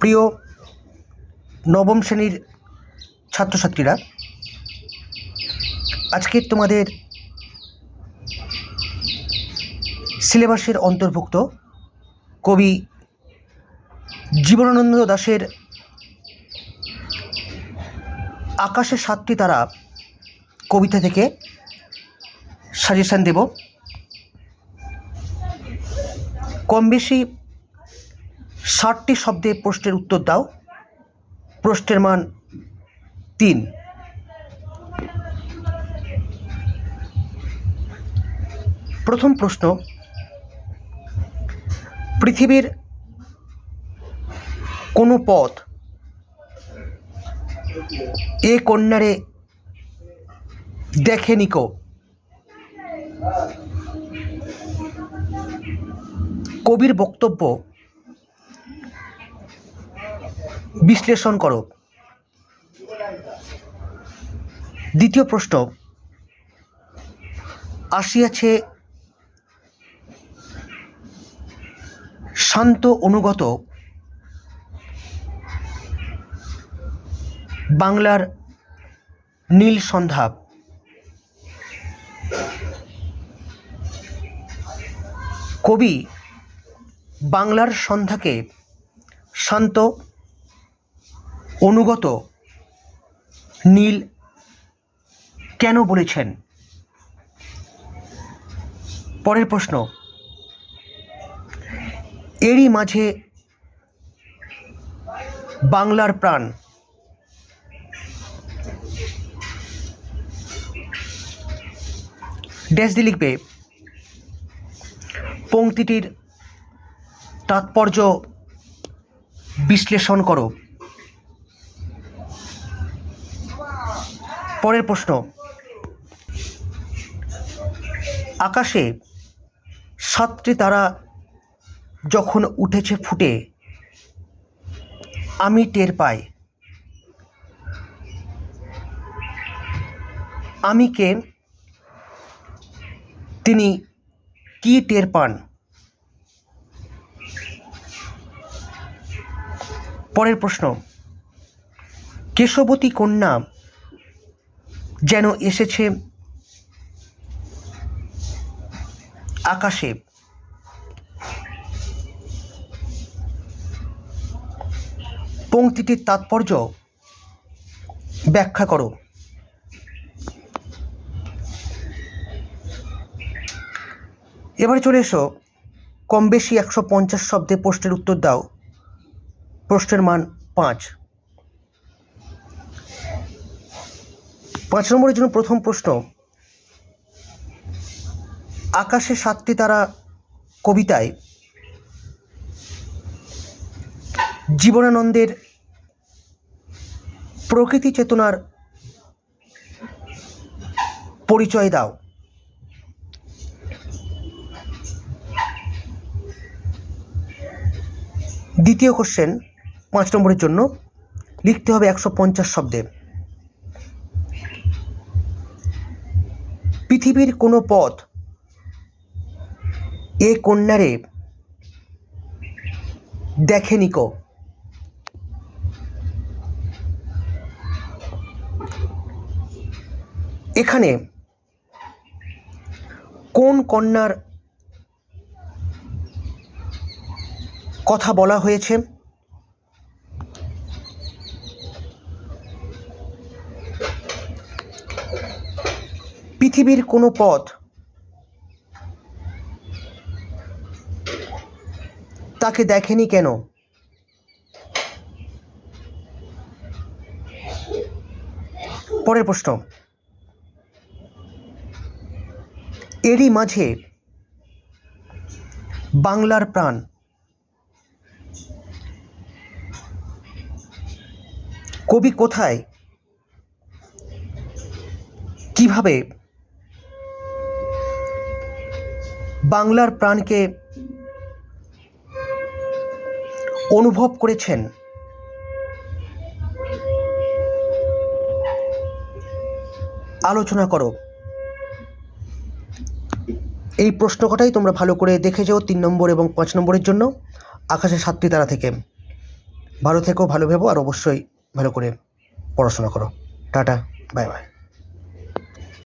প্রিয় নবম শ্রেণির ছাত্রছাত্রীরা, আজকে তোমাদের সিলেবাসের অন্তর্ভুক্ত কবি জীবনানন্দ দাশের আকাশে সাতটি তারা কবিতা থেকে সাজেশান দেব। কম বেশি ষাটটি শব্দে প্রশ্নের উত্তর দাও। প্রশ্নের মান তিন। প্রথম প্রশ্ন, পৃথিবীর কোনো পথ এ কন্যারে দেখেনি কো কবির বক্তব্য বিশ্লেষণ করো। দ্বিতীয় প্রশ্ন আসিয়াছে শান্ত অনুগত বাংলার নীল সন্ধ্যা। কবি বাংলার সন্ধ্যাকে শান্ত অনুগত নীল কেন বলেছেন? পরের প্রশ্ন। এরই মাঝে বাংলার প্রাণ। ড্যাশ দিয়ে লিখবে, পংক্তিটির তাৎপর্য বিশ্লেষণ করো। পরের প্রশ্ন। আকাশে সাতটি তারা যখন উঠেছে ফুটে, আমি টের পাই। আমি কে? তিনি কি টের পান? পরের প্রশ্ন। কেশবতী কন্যা যেন এসেছে আকাশে। পংক্তিটির তাৎপর্য ব্যাখ্যা করো। এবারে চলে এসো কম বেশি একশো পঞ্চাশ শব্দে প্রশ্নের উত্তর দাও। প্রশ্নের মান পাঁচ। পাঁচ নম্বরের জন্য প্রথম প্রশ্ন, আকাশে সাতটি তারা কবিতায় জীবনানন্দের প্রকৃতি চেতনার পরিচয় দাও। দ্বিতীয় কোশ্চেন পাঁচ নম্বরের জন্য লিখতে হবে একশো পঞ্চাশ শব্দে। পৃথিবীর কোনো পথ এ কন্যারে দেখেনি কো। এখানে কোন কন্যার কথা বলা হয়েছে? পৃথিবীর কোনো পথ তাকে দেখেনি কেন? পরের প্রশ্ন। এরই মাঝে বাংলার প্রাণ কবি কোথায়? কীভাবে বাংলার প্রাণকে অনুভব করেছেন। আলোচনা করো। এই প্রশ্ন কটাই তোমরা ভালো করে দেখে যাও তিন নম্বর এবং পাঁচ নম্বরের জন্য আকাশে সাতটি তারা থেকে। ভালো থেকো, ভালো ভেবো, আর অবশ্যই ভালো করে পড়াশোনা করো। Tata, bye bye.